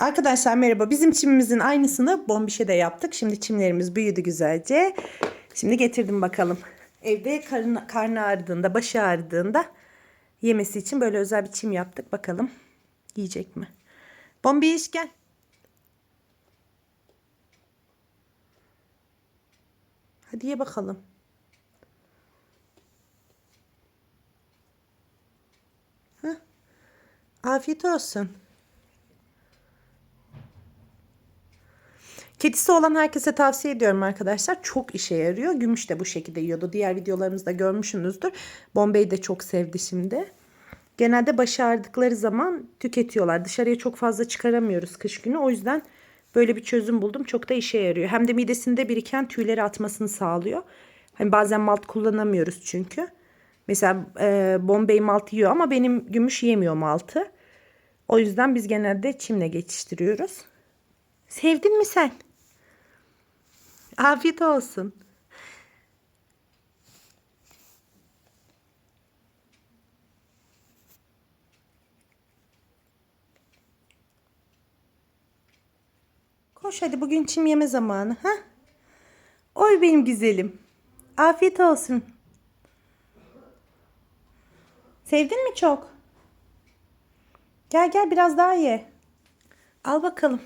Arkadaşlar merhaba. Bizim çimimizin aynısını bombişe de yaptık. Şimdi çimlerimiz büyüdü güzelce. Şimdi getirdim bakalım. Evde karın, karnı ağrıdığında, başı ağrıdığında yemesi için böyle özel bir çim yaptık. Bakalım yiyecek mi? Bombiş gel. Hadi ye bakalım. Hah. Afiyet olsun. Kedisi olan herkese tavsiye ediyorum arkadaşlar. Çok işe yarıyor. Gümüş de bu şekilde yiyordu. Diğer videolarımızda görmüşsünüzdür. Bombay'ı da çok sevdi şimdi. Genelde başı ağrıdıkları zaman tüketiyorlar. Dışarıya çok fazla çıkaramıyoruz kış günü. O yüzden böyle bir çözüm buldum. Çok da işe yarıyor. Hem de midesinde biriken tüyleri atmasını sağlıyor. Hani bazen malt kullanamıyoruz çünkü. Mesela e, Bombay malt yiyor ama benim gümüş yemiyor maltı. O yüzden biz genelde çimle geçiştiriyoruz. Sevdin mi sen? Afiyet olsun. Koş hadi bugün çim yeme zamanı. ha? Oy benim güzelim. Afiyet olsun. Sevdin mi çok? Gel gel biraz daha ye. Al bakalım.